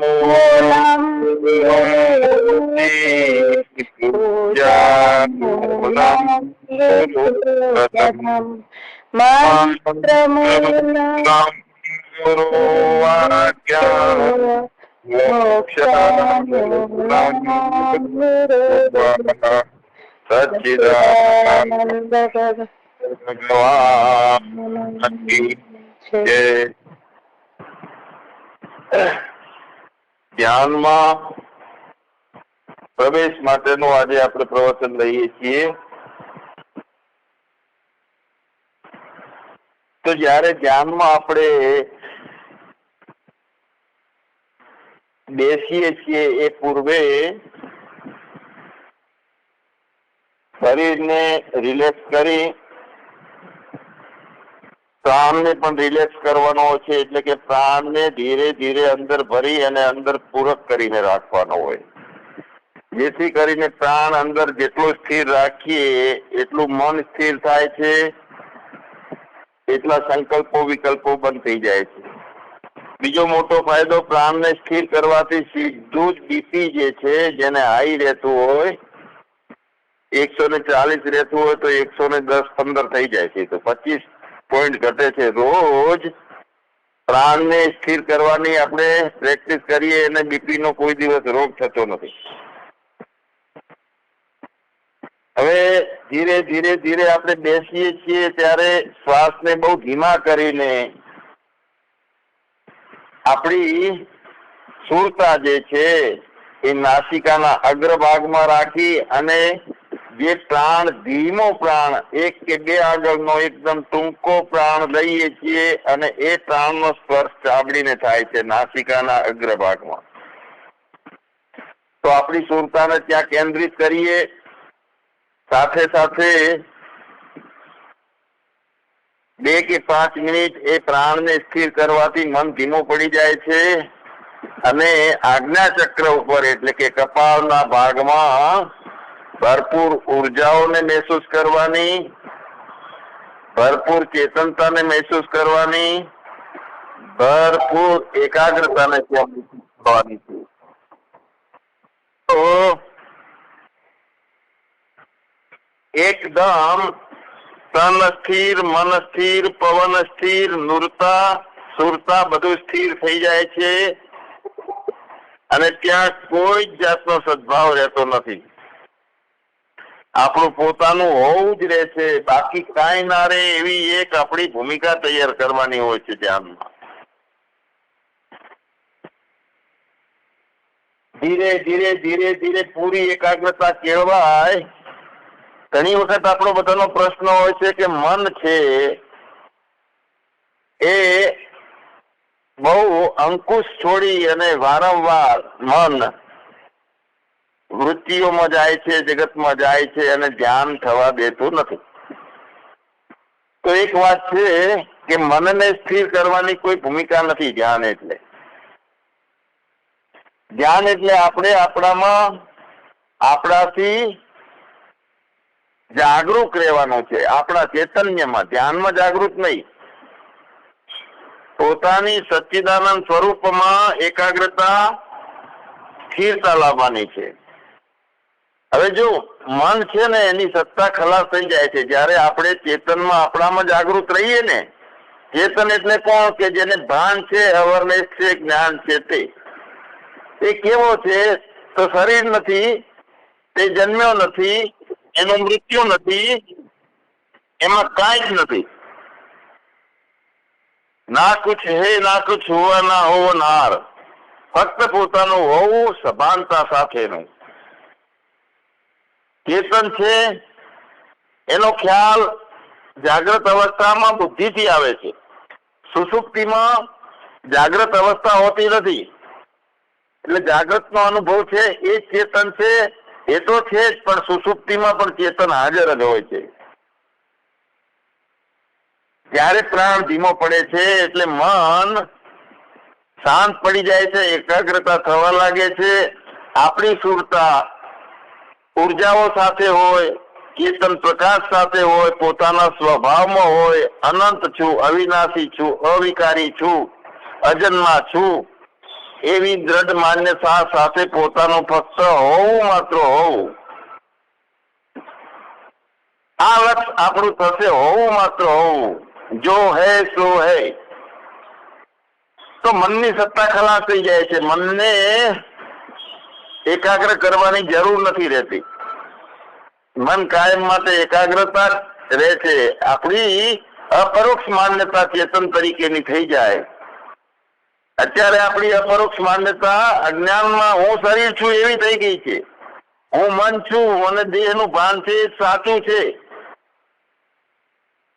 மூலம் மாத்திரமூலம் குருவாக்கியா மோக்ஷான सच्चिदानंद भगवान की जय ધ્યાનમાં પ્રવેશ માટેનું આજે આપણે પ્રવચન લઈએ છીએ. તો જ્યારે ધ્યાનમાં આપણે બેસીએ છીએ એ પૂર્વે શરીરને રિલેક્સ કરી પ્રાણને પણ રિલેક્સ કરવાનો છે એટલે કે પ્રાણને ધીરે ધીરે અંદર ભરી અને અંદર પૂરક કરીને રાખવાનો હોય. જેથી કરીને પ્રાણ અંદર જેટલું સ્થિર રાખીએ, એટલું મન સ્થિર થાય છે, એટલા સંકલ્પો વિકલ્પો બંધ થઈ જાય છે. બીજો મોટો ફાયદો, પ્રાણને સ્થિર કરવાથી સીધું જ બીપી જે છે, જેને હાઈ રહેતું હોય, એકસો ને ચાલીસ રહેતું હોય તો એકસો ને દસ, પંદર થઈ જાય છે. તો પચીસ પોઈન્ટ ઘટે છે. રોજ પ્રાણને સ્થિર કરવાની આપણે પ્રેક્ટિસ કરીએ અને બીપી નો કોઈ દિવસ રોગ થતો નથી. હવે ધીરે ધીરે ધીરે આપણે બેસીએ છીએ ત્યારે શ્વાસને બહુ ધીમા કરીને આપણી સુરતા જે છે એ નાસિકાના અગ્રભાગમાં રાખી અને જે પ્રાણ ધીમો પ્રાણ, એક કે બે આગળનો એકદમ ટૂંકો પ્રાણ લઈએ છીએ અને એ પ્રાણનો સ્પર્શ ચામડીને થાય છે નાસિકાના અગ્રભાગમાં. તો આપણી સુરતાને ત્યાં કેન્દ્રિત કરીએ. સાથે સાથે બે કે પાંચ મિનિટ એ પ્રાણને સ્થિર કરવાથી મન ધીમો પડી જાય છે અને આજ્ઞા ચક્ર ઉપર એટલે કે કપાળના ભાગમાં ભરપૂર ઉર્જાઓને મહેસૂસ કરવાની, ભરપૂર ચેતનતાને મહેસૂસ કરવાની, ભરપૂર એકાગ્રતાને કરવાની છે. તો એકદમ તન સ્થિર, મન સ્થિર, પવન સ્થિર, નુરતા, સુરતા બધું સ્થિર થઈ જાય છે. અને ત્યાં કોઈ જ જાતનો સદભાવ રહેતો નથી. આપણું પોતાનું હોવું જ રહે છે. બાકી કાંઈ ના રહે એવી એક આપણી ભૂમિકા તૈયાર કરવાની હોય છે ધ્યાનમાં. ધીરે ધીરે ધીરે ધીરે પૂરી એકાગ્રતા કેળવાય. ઘણી વખત આપણો બધાનો પ્રશ્ન હોય છે કે મન છે એ બહુ અંકુશ છોડી અને વારંવાર મન વૃત્તિઓમાં જાય છે, જગતમાં જાય છે અને ધ્યાન થવા દેતું નથી. તો એક વાત છે કે મનને સ્થિર કરવાની કોઈ ભૂમિકા નથી ધ્યાન એટલે. ધ્યાન એટલે આપણે આપણામાં, આપણાથી જાગૃત રહેવાનું છે. આપણા ચૈતન્યમાં, ધ્યાનમાં જાગૃત નહીં. પોતાની સચ્ચિદાનંદ સ્વરૂપમાં એકાગ્રતા સ્થિરતા લાવવાની છે. હવે જો મન છે ને એની સત્તા ખલાસ થઈ જાય છે, જ્યારે આપણે ચેતનમાં આપણામાં જાગૃત રહીએ ને, ચેતન એટલે કોણ કે જેને ભાન છે અવેરનેસ છે, જ્ઞાન છે તે. એ કેવો છે, તો શરીર નથી, તે જન્મ્યો નથી, એનું મૃત્યુ નથી, એમાં કાંઈ જ નથી. ના કુછ હે, ના કુછ હોવા ના હોવનાર ફક્ત પોતાનું હોવું સભાનતા સાથેનું. ચેતન છે, એનો ખ્યાલ જાગ્રત અવસ્થામાં બુદ્ધિથી આવે છે. સુસુપ્તિમાં જાગ્રત અવસ્થા હોતી નથી. એટલે જાગ્રત નો અનુભવ છે, એ ચેતન છે, એ તો છે જ, પણ સુસુપ્તિમાં પણ ચેતન હાજર જ હોય છે. જ્યારે પ્રાણ ધીમો પડે છે, એટલે મન શાંત પડી જાય છે, એકાગ્રતા થવા લાગે છે. આપણી સુરતા ઉર્જાઓ સાથે હોય, કેતન પ્રકાશ સાથે હોય, પોતાના સ્વભાવમાં હોય, અનંત છું, અવિનાશી છું, અવિકારી છું, અજન્મા છું, એવી દ્રઢ માન્યતા સાથે પોતાનું ફક્ત હોવું માત્ર હોવું. આ લક્ષ આપણું થશે હોવું માત્ર હોવું. જો હે, સો હે. તો મનની સત્તા ખલાસ થઈ જાય છે. મનને એકાગ્ર કરવાની જરૂર નથી રહેતી. મન કાયમ માટે એકાગ્રતા રહે છે. આપણી અપરોક્ષ માન્યતા ચેતન તરીકેની થઈ જાય. અત્યારે આપણી અપરોક્ષ માન્યતા અજ્ઞાનમાં હું શરીર છું એવી થઈ ગઈ છે. હું મન છું અને દેહનું ભાન છે સાચું છે.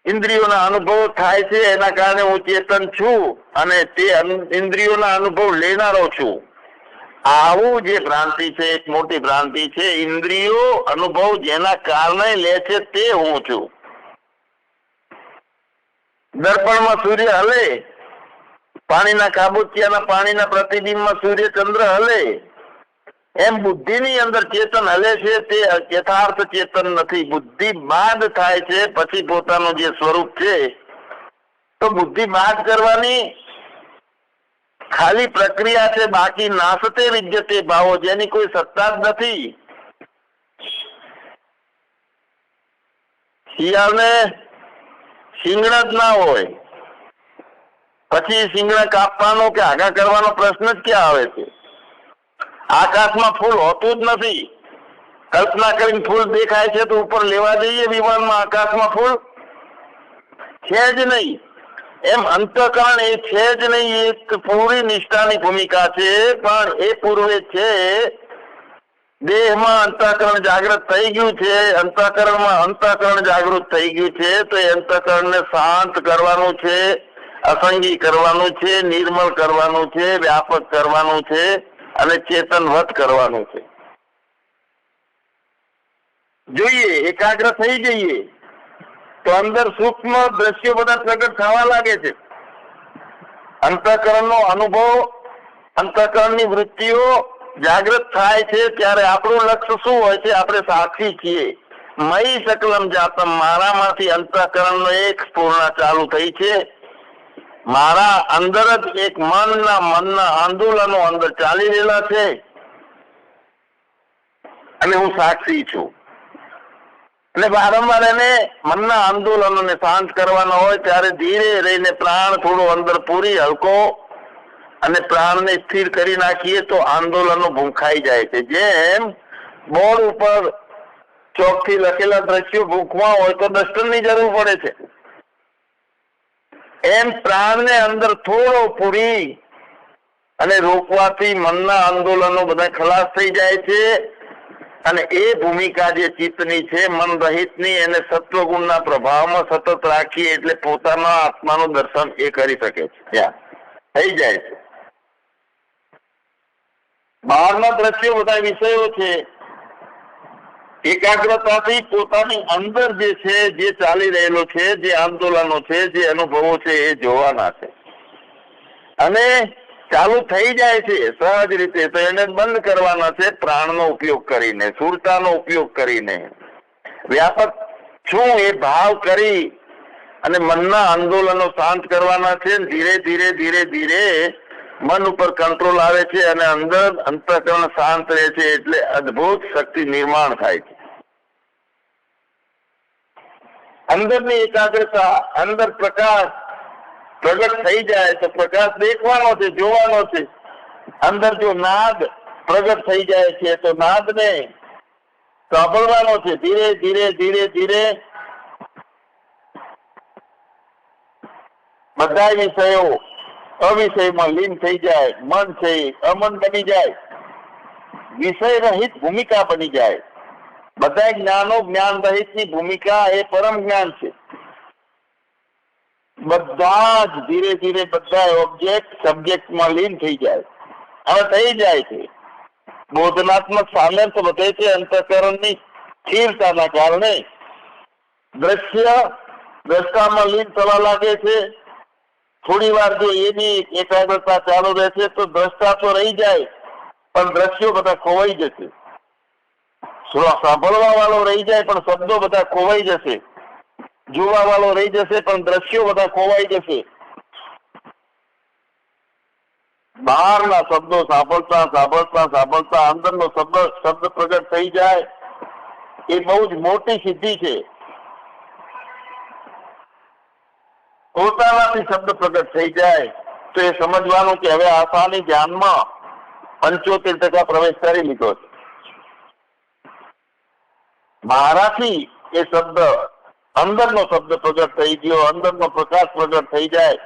ઇન્દ્રિયોના અનુભવ થાય છે, એના કારણે હું ચેતન છું અને તે ઇન્દ્રિયોના અનુભવ લેનારો છું. આવું જે ભ્રાંતિ છે, એક મોટી ભ્રાંતિ છે, ઇન્દ્રિયો અનુભવ જેના કારણે લે છે તે હું છું. દર્પણમાં સૂર્ય હલે, પાણીના કાબુચિયાના પાણીના પ્રતિબિંબમાં સૂર્ય ચંદ્ર હલે, એમ બુદ્ધિની અંદર ચેતન હલે છે, તે યથાર્થ ચેતન નથી. બુદ્ધિ બાદ થાય છે, પછી પોતાનું જે સ્વરૂપ છે, તો બુદ્ધિ બાદ કરવાની ખાલી પ્રક્રિયા છે, બાકી નાસતે વિદ્યતે ભાવો, જેની કોઈ સત્તા જ નથી. શિયાળને શિંગડા જ ના હોય. પછી શિંગડા કાપવાનો કે આગા કરવાનો પ્રશ્ન જ ક્યાં આવે છે? આકાશમાં ફૂલ હોતું જ નથી. કલ્પના કરીને ફૂલ દેખાય છે તો ઉપર લેવા જઈએ વિમાનમાં આકાશમાં ફૂલ? છે જ નહીં. એમ અંતકરણ એ છે જ નહીં, એક પૂરી નિષ્ઠાની ભૂમિકા છે, પણ એ પૂર્વે છે, દેહમાં અંતકરણ જાગૃત થઈ ગયું છે, અંતકરણમાં અંતકરણ જાગૃત થઈ ગયું છે, તો એ અંતકરણને શાંત કરવાનું છે, અસંગી કરવાનું છે, નિર્મળ કરવાનું છે, વ્યાપક કરવાનું છે, અને ચેતનવત કરવાનું છે. જોઈએ, એકાગ્ર થઈ જઈએ. તો અંદર સૂક્ષ્મ દ્રશ્યો બધા પ્રગટ થવા લાગે છે. અંતઃકરણનો અનુભવ, અંતઃકરણની વૃત્તિઓ જાગૃત થાય છે ત્યારે આપણું લક્ષ્ય શું હોય છે આપણે સાક્ષી છીએ. મય સકલમ જાતમ, મારામાંથી અંતઃકરણનો એક સ્ફૂર્ણા ચાલુ થઈ છે. મારા અંદર જ એક મનના મનના આંદોલનો અંદર ચાલી રહેલા છે. અને હું સાક્ષી છું. એટલે વારંવાર એને મનના આંદોલનોને શાંત કરવાના હોય ત્યારે ધીરે રહીને પ્રાણ થોડો અંદર પૂરી, હલકો અને પ્રાણને સ્થિર કરી નાખીએ તો આંદોલનો ભૂંખાઈ જાય છે. જેમ બોર્ડ ઉપર ચોકથી લખેલા દ્રશ્યો ભૂખવા હોય તો ડસ્ટરની જરૂર પડે છે. એમ પ્રાણને અંદર થોડો પૂરી અને રોકવાથી મનના આંદોલનો બધા ખલાસ થઈ જાય છે. અને એ ભૂમિકા જે ચિત્તની છે, મન રહિતની, એને સત્વગુણના પ્રભાવમાં સતત રાખી એટલે પોતાના આત્માનું દર્શન એ કરી શકે છે. થઈ જાય છે. બહારના દ્રશ્યો બધા વિષયો છે. એકાગ્રતાથી પોતાની અંદર જે છે, જે ચાલી રહેલો છે, જે આંદોલનો છે, જે અનુભવો છે, એ જોવાના છે. અને ચાલુ થઈ જાય છે, સહજ રીતે તો એને બંધ કરવાના છે, પ્રાણનો ઉપયોગ કરીને, સુરતાનો ઉપયોગ કરીને. વ્યાપક છું એ ભાવ કરી અને મનના આંદોલનો શાંત કરવાના છે, ધીરે ધીરે ધીરે ધીરે મન ઉપર કંટ્રોલ આવે છે અને અંદર અંતઃકરણ શાંત રહે છે એટલે અદ્ભુત શક્તિ નિર્માણ થાય છે. અંદરની એકાગ્રતા, અંદર પ્રકાશ પ્રગટ થઈ જાય તો પ્રકાશ દેખવાનો છે, જોવાનો છે. અંદર જો નાદ પ્રગટ થઈ જાય છે, તો નાદને સાંભળવાનો છે. ધીરે ધીરે ધીરે ધીરે બધા વિષયો અવિષયમાં લીન થઈ જાય, મન છે અમન બની જાય વિષય રહિત ભૂમિકા બની જાય. બધા જ્ઞાનો જ્ઞાન રહિતની ભૂમિકા એ પરમ જ્ઞાન છે. બધા જ ધીરે ધીરે બધા ઓબ્જેક્ટ સબ્જેક્ટમાં લીન થઈ જાય. હવે થઈ જાય છે. બોધનાત્મક સામર્થ્ય વધે છે, અંતઃકરણની સ્થિરતાના કારણે. દ્રશ્ય દ્રષ્ટામાં લીન થવા લાગે છે. થોડી વાર જો એની એકાગ્રતા ચાલુ રહેશે તો દ્રષ્ટા તો રહી જાય, પણ દ્રશ્યો બધા ખોવાઈ જશે. સાંભળવા વાળો રહી જાય, પણ શબ્દો બધા ખોવાઈ જશે. જોવા વાળો રહી જશે, પણ દ્રશ્યો બધા ખોવાઈ જશે. બહારના શબ્દો સાંભળતા સાંભળતા સાંભળતા અંદરનો શબ્દ શબ્દ પ્રગટ થઈ જાય. એ બહુ જ મોટી સિદ્ધિ છે. પોતાનાથી શબ્દ પ્રગટ થઈ જાય, તો એ સમજવાનું કે હવે આસાની ધ્યાનમાં પંચોતેર ટકા પ્રવેશ કરી લીધો છે. મારાથી એ શબ્દ અંદરનો શબ્દ પ્રગટ થઈ ગયો, અંદરનો પ્રકાશ પ્રગટ થઈ જાય.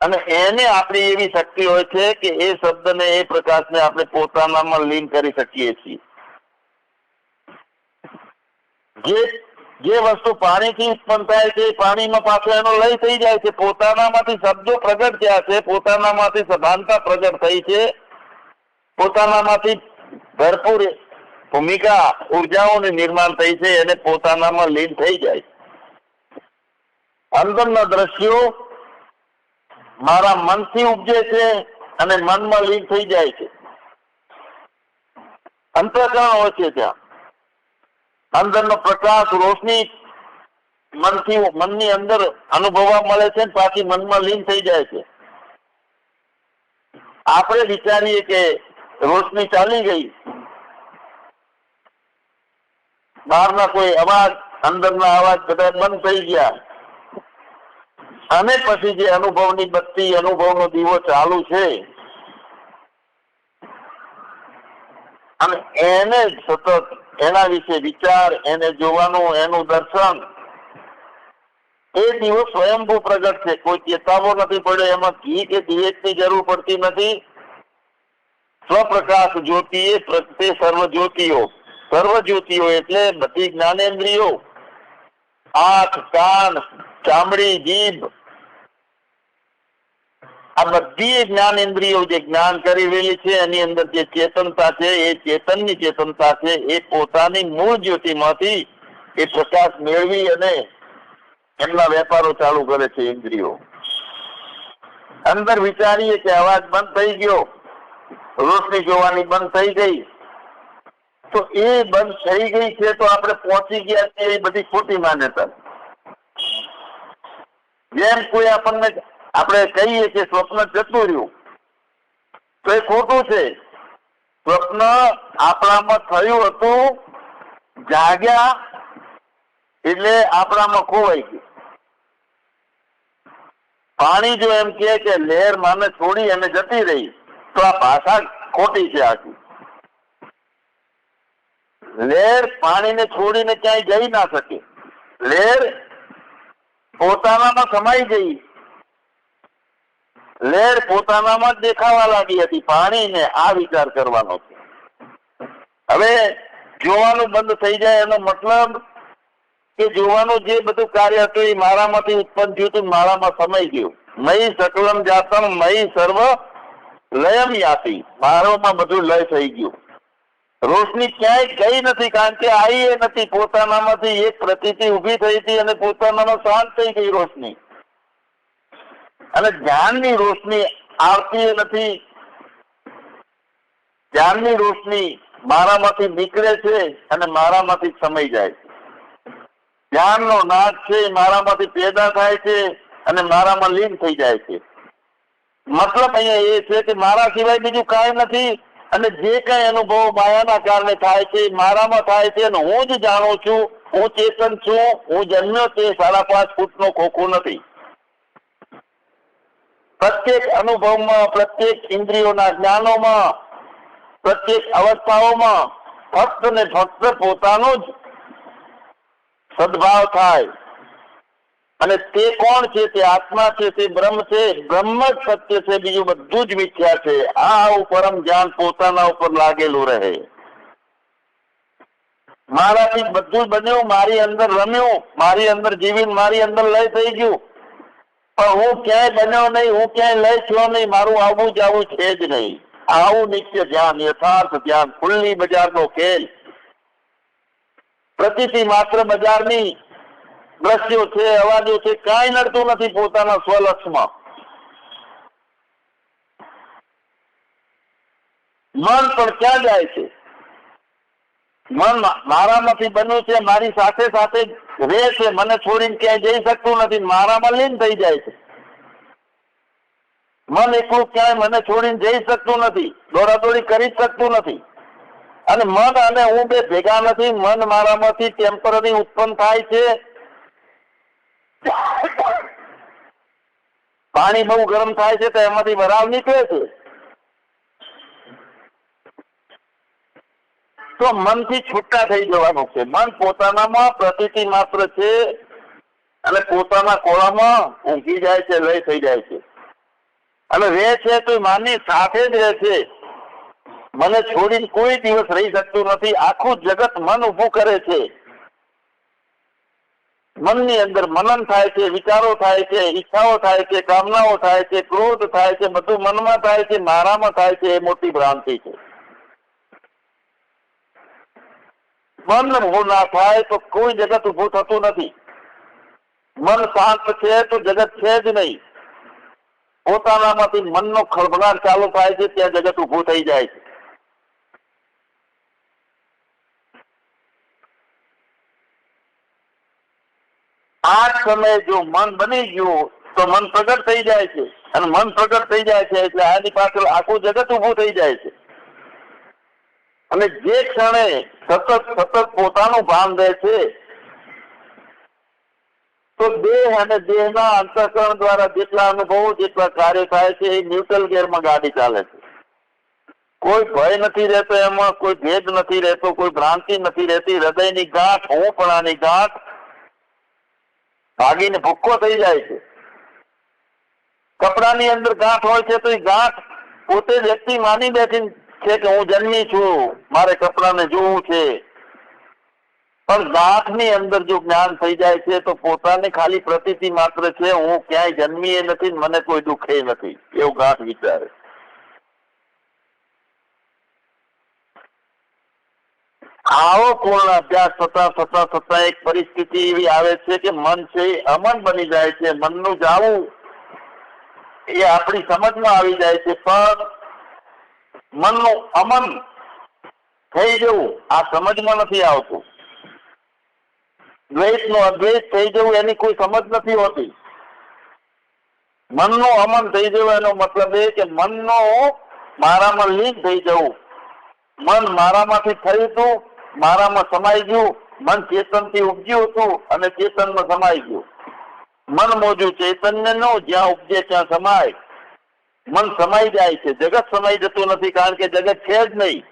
અને એને આપણી એવી શક્તિ હોય છે કે એ શબ્દને, એ પ્રકાશને આપણે પોતાનામાં લીન કરી શકીએ છીએ. જે જે વસ્તુ પાણીથી ઉત્પન્ન થાય છે પાણીમાં પાછો એનો લય થઈ જાય છે. પોતાનામાંથી શબ્દો પ્રગટ થયા છે, પોતાનામાંથી સભાનતા પ્રગટ થઈ છે. પોતાનામાંથી ભરપૂર ભૂમિકા ઉર્જાઓનું નિર્માણ થઈ છે, એને પોતાનામાં લીન થઈ જાય. અંદરના દ્રશ્યો મારા મનથી ઉપજે છે અને મનમાં લીન થઈ જાય છે. અંતરકરણ હોય છે ત્યાં. અંદરનો પ્રકાશ, રોશની મનથી મનની અંદર અનુભવવા મળે છે પાછી મનમાં લીન થઈ જાય છે. આપણે વિચારીએ કે રોશની ચાલી ગઈ. બહારના કોઈ અવાજ, અંદરના અવાજ બધા બંધ થઈ ગયા. અને પછી જે અનુભવની બત્તી, અનુભવનો દીવો ચાલુ છે, અને એને સતત એના વિશે વિચાર, એને જોવાનું, એનું દર્શન. એ દીવો સ્વયંભૂ પ્રગટ છે. કોઈ ચેતાવો નથી પડ્યો. એમાં ઘી કે દિવેટની જરૂર પડતી નથી. સ્વપ્રકાશ જ્યોતિ એ પ્રત્યે સર્વ જ્યોતિઓ સર્વ જ્યોતિઓ એટલે બધી જ્ઞાનેન્દ્રિયો. આંખ, કાન, ચામડી, જીભ. આ બધી જ્ઞાન ઇન્દ્રિયો જે જ્ઞાન કરી છે, એની અંદર જે ચેતનતા છે, એ ચેતનની ચેતનતા છે, એ પોતાની મૂળ જ્યોતિમાંથી એ પ્રકાશ મેળવી અને એમના વેપારો ચાલુ કરે છે ઇન્દ્રિયો. અંદર વિચારીએ કે અવાજ બંધ થઈ ગયો. રોશની જોવાની બંધ થઈ ગઈ. તો એ બંધ થઈ ગઈ છે તો આપણે પહોંચી ગયા છે એ બધી ખોટી માન્યતા જેમ કોઈ આપણને આપણે કહીએ કે સ્વપ્ન જતું રહ્યું, તો એ ખોટું છે. સ્વપ્ન આપણામાં થયું હતું, જાગ્યા, એટલે આપણામાં ખોવાઈ ગયું. પાણી જો એમ કે લહેર માને છોડી અને જતી રહી, તો આ ભાષા ખોટી છે આખી. લહેર પાણીને છોડીને ક્યાંય જઈ ના શકે. લેર પોતાનામાં સમાઈ ગઈ. લેર પોતાનામાં જ દેખાવા લાગી હતી. પાણીને આ વિચાર કરવાનો હવે જોવાનું બંધ થઈ જાય એનો મતલબ કે જોવાનું જે બધું કાર્ય હતું એ મારામાંથી ઉત્પન્ન થયું હતું, મારામાં સમાઈ ગયું. મય સકલમ જાતમ, મય સર્વ લયમ યાતી. મારોમાં બધું લય થઈ ગયું. રોશની ક્યાંય ગઈ નથી, કારણ કે આવી એ નથી. પોતાનામાંથી એક પ્રતિથી ઊભી થઈ હતી અને પોતાનામાં શાંત થઈ ગઈ રોશની. અને જ્ઞાનની રોશની આવતી નથી. જ્ઞાનની રોશની મારામાંથી નીકળે છે અને મારામાંથી સમય જાય છે. જ્ઞાનનો નાદ છે, મારામાંથી પેદા થાય છે અને મારામાં લીન થઈ જાય છે. મતલબ અહીંયા એ છે કે મારા સિવાય બીજું કાંઈ નથી. અને જે કઈ અનુભવ માયાના કારણે થાય છે, મારામાં થાય છે અને હું જ જાણું છું, હું ચેતન છું, હું જન્મ્યો તે સાડા પાંચ ફૂટનો ખોખો નથી. પ્રત્યેક અનુભવમાં, પ્રત્યેક ઇન્દ્રિયોના જ્ઞાનોમાં, પ્રત્યેક અવસ્થાઓમાં, ફક્ત ને ફક્ત પોતાનો જ સદભાવ થાય. અને તે કોણ છે? તે આત્મા છે, તે બ્રહ્મ છે. બ્રહ્મ જ સત્ય છે, બીજું બધું જ મિથ્યા છે. આ આવું પરમ જ્ઞાન પોતાના ઉપર લાગેલું રહે. મારાથી બધું બન્યું, મારી અંદર રમ્યું, મારી અંદર જીવીને મારી અંદર લય થઈ ગયું. પણ હું ક્યાંય બન્યો નહીં, હું ક્યાંય લય થયો નહીં, મારું આવું જ આવું છે જ નહીં. આવું નિત્ય ધ્યાન, યથાર્થ ધ્યાન, ખુલ્લી બજારનો ખેલ. પ્રતિથી માત્ર બજારની દ્રશ્યો છે, અવાજો છે, કાંઈ નડતું નથી પોતાના સ્વલક્ષમાં. મન પણ ક્યાં જાય છે? મન મારામાંથી બન્યું છે, મારી સાથે સાથે રહે છે, મને છોડીને ક્યાંય જઈ શકતું નથી, મારામાં લીન થઈ જાય છે. મન એકલું ક્યાંય મને છોડીને જઈ શકતું નથી, દોડાદોડી કરી શકતું નથી. અને મન અને હું બે ભેગા નથી, મન મારામાંથી ટેમ્પરરી ઉત્પન્ન થાય છે પાણી બહુ ગરમ થાય છે તો એમાંથી વરાળ નીકળે છે. તો મનથી છૂટા થઈ જવાનું છે. મન પોતાનામાં પ્રતિતિ માત્ર છે અને પોતાના કોળામાં ઊંઘી જાય છે, લય થઈ જાય છે. અને રહે છે તો માની સાથે જ રહે છે. મને છોડીને કોઈ દિવસ રહી શકતું નથી. આખું જગત મન ઉભું કરે છે. મનની અંદર મનન થાય છે, વિચારો થાય છે, ઈચ્છાઓ થાય છે, કામનાઓ થાય છે, ક્રોધ થાય છે, બધું મનમાં થાય છે, મારામાં થાય છે, એ મોટી ભ્રાંતિ છે. મન ઉભું ના થાય તો કોઈ જગત ઊભું થતું નથી. મન શાંત છે તો જગત છે જ નહીં. પોતાનામાંથી મનનો ખળભળાટ ચાલુ થાય છે, ત્યાં જગત ઊભું થઈ જાય છે. આ સમયે જો મન બની ગયું તો મન પ્રગટ થઈ જાય છે. અને મન પ્રગટ થઈ જાય છે એટલે આની પાછળ આખું જગત ઉભું થઈ જાય છે. અને જે ક્ષણે સતત સતત પોતાનું ભાન રહે છે, તો દેહ અને દેહના અંતઃકરણ દ્વારા જેટલા અનુભવો, જેટલા કાર્ય થાય છે, એ ન્યુટ્રલ ગેરમાં ગાડી ચાલે છે. કોઈ ભય નથી રહેતો એમાં, કોઈ ભેદ નથી રહેતો, કોઈ ભ્રાંતિ નથી રહેતી, હૃદયની ગાંઠ હોપણાની ગાંઠ ભાગીને ભૂક્કો થઈ જાય છે. કપડાની અંદર ગાંઠ હોય છે તો એ ગાંઠ પોતે વ્યક્તિ માની બેઠી છે કે હું જન્મી છું, મારે કપડાને જોવું છે. પણ ગાંઠની અંદર જો જ્ઞાન થઈ જાય છે તો પોતાને ખાલી પ્રતીતિ માત્ર છે, હું ક્યાંય જન્મીએ નથી મને કોઈ દુઃખે નથી. એવું ગાંઠ વિચારે. આવો પૂર્ણ અભ્યાસ થતા થતા થતા એક પરિસ્થિતિ એવી આવે છે કે મન છે અમન બની જાય છે, મનનું જાવું એ આપણી સમજમાં આવી જાય છે, પણ મનનું અમન થઈ જવું આ સમજમાં નથી આવતું. દ્વૈતનું અદ્વૈત થઈ જવું એની કોઈ સમજ નથી હોતી. મનનું અમન થઈ જવું એનો મતલબ એ કે મનનો મારામાં લીન થઈ જવું. મન મારામાંથી થયું હતું મારામાં સમાઈ ગયું, મન ચેતનથી ઉપજ્યું હતું અને ચેતનમાં સમાઈ ગયું. મન મોજું ચૈતન્ય નો, જ્યાં ઉપજે ત્યાં સમાય. મન સમાઈ જાય છે, જગત સમાઈ જતું નથી, કારણ કે જગત છે જ નહીં.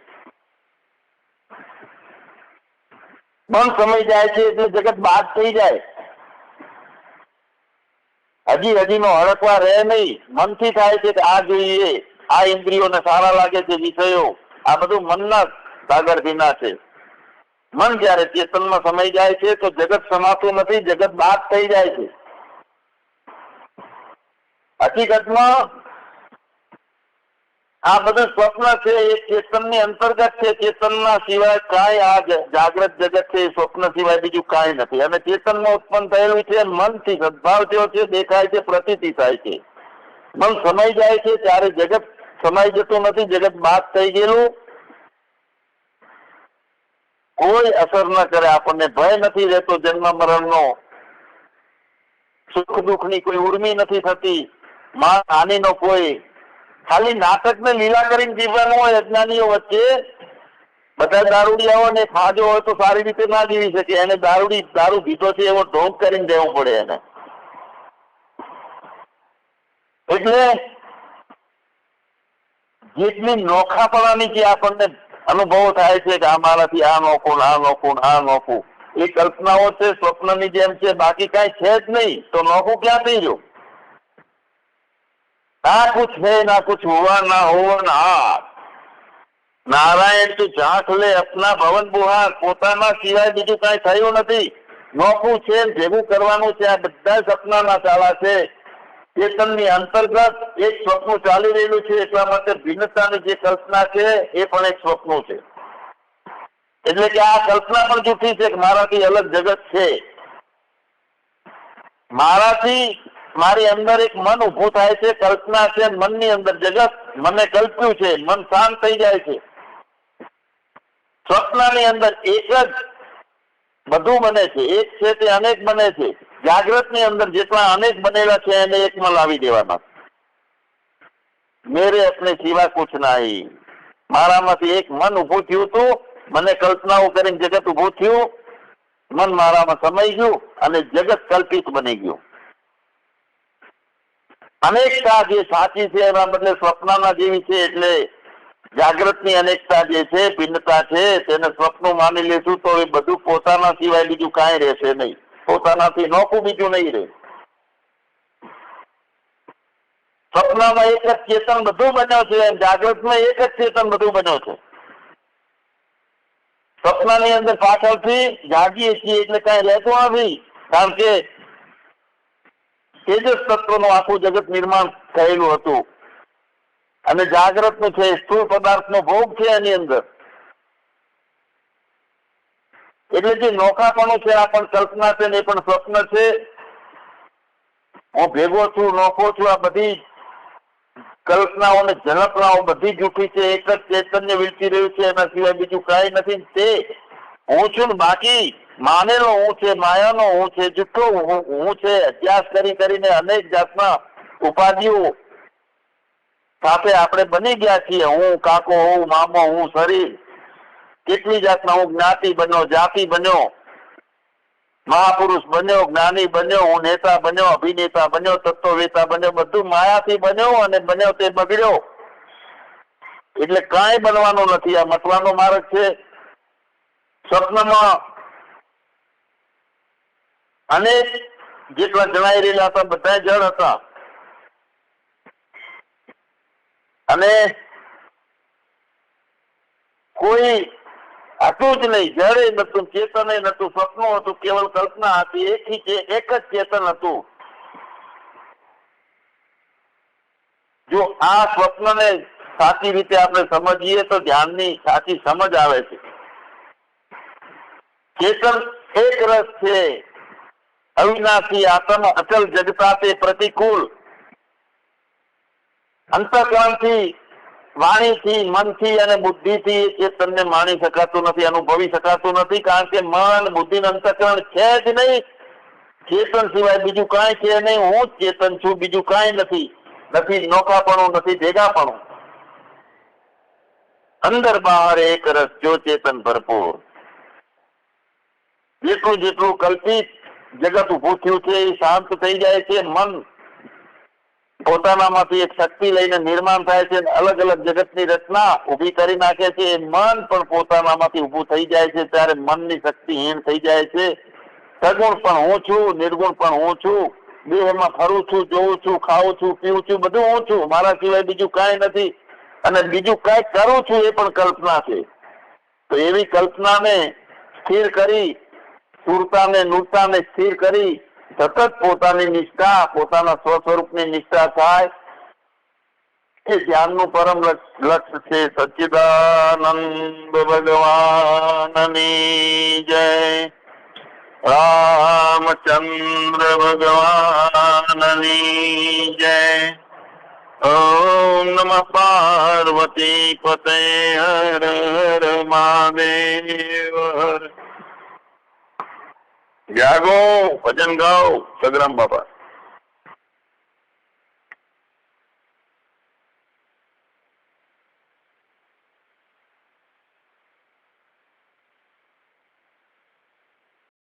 મન સમાઈ જાય છે એટલે જગત બાદ થઈ જાય. હજી હજી નો હડકવા રહે નહીં. મનથી થાય છે કે આ જોઈએ. આ ઇન્દ્રિયોને સારા લાગે છે વિષયો. આ બધું મનના સાગર ભીના છે. મન જયારે ચેતનમાં સમાઈ જાય છે તો જગત સમાતું નથી, જગત બાદ થઈ જાય છે. હકીકતમાં આ બધું સ્વપ્ન છે, એ ચેતનની અંતર્ગત છે. ચેતનના સિવાય કાંઈ આ જાગ્રત જગત છે, એ સ્વપ્ન સિવાય બીજું કાંઈ નથી. અને ચેતનમાં ઉત્પન્ન થયેલું છે, મનથી સદભાવ થયો છે, દેખાય છે, પ્રતીતિ થાય છે. મન સમાઈ જાય છે, ત્યારે જગત સમાઈ જતું નથી, જગત બાદ થઈ ગયેલું. કોઈ અસર ન કરે, આપણને ભય નથી રહેતો જન્મ મરણનો. સુખ દુઃખની કોઈ ઉર્મી નથી થતી. માન હાનિનો કોઈ. ખાલી નાટકને લીલા કરીને જીવવાનું હોય, અજ્ઞાનીઓ વચ્ચે. બધા દારૂડિયાઓ ને ખાજો હોય તો સારી રીતે ના જીવી શકે. એને દારૂડી, દારૂ પીધો છે એવો ઢોંગ કરીને દેવો પડે એને. એટલે જેટલી નોખાપણાની જે આપણને અનુભવો થાય છે કે આ આ નોખું આ નોખું આ નોખું એ કલ્પનાઓ છે, સ્વપ્નની જેમ છે, બાકી કઈ છે જ નહીં. તો નોખું ક્યાં થઈ ગયું ના કુછ હે, ના કુછ હુઆ, ના હોવા ના. નારાયણ તું ઝાંખ લે, અપના ભવન બુહાર. પોતાના સિવાય બીજું કઈ થયું નથી. નોખું છે, ભેગું કરવાનું છે. આ બધા સપના ના ચાલા છે. ચેતનની અંતર્ગત એક સ્વપ્ન ચાલી રહેલું છે એટલા માટે ભિન્નતાની જે કલ્પના છે એ પણ એક સ્વપ્ન છે. એટલે કે આ કલ્પના પણ જૂઠી છે કે મારાથી અલગ જગત છે. મારાથી મારી અંદર એક મન ઉભું થાય છે, કલ્પના છે, મનની અંદર જગત મને કલ્પ્યું છે, મન શાંત થઈ જાય છે. સ્વપ્નની અંદર એક જ બધું બને છે, એક છે તે અનેક બને છે. જાગ્રતની અંદર જેટલા અનેક બનેલા છે એને એકમાં લાવી દેવાના. મેરે અપને સિવા કુછ નહીં. મારામાંથી એક મન ઉભું થયું હતું મને કલ્પનાઓ કરીને જગત ઉભું થયું. મન મારામાં સમાઈ ગયું અને જગત કલ્પિત બની ગયું. અનેકતા જે સાચી છે એના બદલે સ્વપ્નના જેવી છે એટલે જાગ્રતની અનેકતા જે છે, ભિન્નતા છે, તેને સ્વપ્ન માની લેશું તો એ બધું પોતાના સિવાય બીજું કાંઈ રહેશે નહીં. પોતાનાથી નોખું બીજું નહીં રહે સપનામાં એક જ ચેતન બધું બન્યો છે એમ જાગ્રતમાં એક જ ચેતન બધું બન્યો છે. સપનાની અંદર પાછળથી જાગીએ છીએ એટલે કઈ રહેતું નથી, કારણ કે તેજસ તત્વનું આખું જગત નિર્માણ થયેલું હતું. અને જાગ્રતનું છે, સ્થૂળ પદાર્થનો ભોગ છે એની અંદર. એટલે જે નોખાપણું છે, આ પણ કલ્પના છે ને એ પણ સ્વપ્ન છે. હું ભેગો છું, નોખો છું, આ બધી કલ્પનાઓ અને ઝલકનાઓ બધી જૂઠી છે, એક જ ચેતન્ય વીલતી રહ્યું છે, એના સિવાય બીજું કાંઈ નથી. તે હું છું ને બાકી માનેલો હું છે, માયાનો હું છે, જુઠ્ઠો હું છે, અભ્યાસ કરી કરીને અનેક જાતના ઉપાધિઓ સાથે આપણે બની ગયા છીએ. હું કાકો, હું મામો, હું શરીર. કેટલી જાતના હું જ્ઞાતિ બન્યો, જાતિ બન્યો. મહાપુરુષ બન્યો, જ્ઞાની બન્યો, હું નેતા બન્યો, અભિનેતા બન્યો, તત્વવેતા બન્યો, બધું માયાથી બન્યો અને બન્યો તે બગડ્યો. એટલે કાંઈ બનવાનું નથી. આ મતવાનો માર્ગ છે સ્વપ્નમાં. અનેક જેટલા જણાઈ રહેલા હતા બધા જળ હતા. અને કોઈ હતું જ નહીં જળે નતું, ચેતન નતું, સ્વપ્ન હતું કેવળ કલ્પના હતી, એક જ ચેતન હતું. જો આ સ્વપ્નને સાચી રીતે આપણે સમજીએ તો ધ્યાનની સાચી સમજ આવે છે. ચેતન એક રસ છે. અવિનાશી આત્મ અચલ જગતા તે પ્રતિકૂળ. અંતકરણથી વાણીથી મનથી અને બુદ્ધિથી એ ચેતનને માણી શકાતું નથી, અનુભવી શકાતું નથી, કારણ કે મન, બુદ્ધિ ને અંતકરણ છે જ નહીં. ચેતન સિવાય બીજું કાંઈ છે નહીં. હું જ ચેતન છું, બીજું કાંઈ નથી. નથી નોખાપણું નથી ભેગાપણું. અંદર બહાર એક રસ, જો ચેતન ભરપૂર. જેટલું જેટલું કલ્પિત જગત ઉભું થયું છે, એ શાંત થઈ જાય છે, મન પોતાનામાંથી એક શક્તિ લઈને નિર્માણ થાય છે અલગ અલગ જગતની રચના ઊભી કરી નાખે છે. એ મન પણ પોતાનામાંથી ઊભું થઈ જાય છે. ત્યારે મનની શક્તિ હીન થઈ જાય છે. સગુણ પણ હું છું, નિર્ગુણ પણ હું છું. દેહમાં ફરું છું, જોઉં છું, ખાઉં છું, પીવું છું, બધું હું છું. મારા સિવાય બીજું કાંઈ નથી. અને બીજું કાંઈ કરું છું એ પણ કલ્પના છે. તો એવી કલ્પનાને સ્થિર કરી સુરતાને નૂરતાને સ્થિર કરી સતત પોતાની નિષ્ઠા, પોતાના સ્વ સ્વરૂપની નિષ્ઠા થાય એ ધ્યાનનું પરમ લક્ષ- લક્ષ્ય છે. સચ્ચિદાનંદ ભગવાનની જય. રામચંદ્ર ભગવાનની જય. ઓમ નમ પાર્વતી પતે હર હર મહાદેવ. હર જાગો ભજન ગાઓ સદરામ બાપા.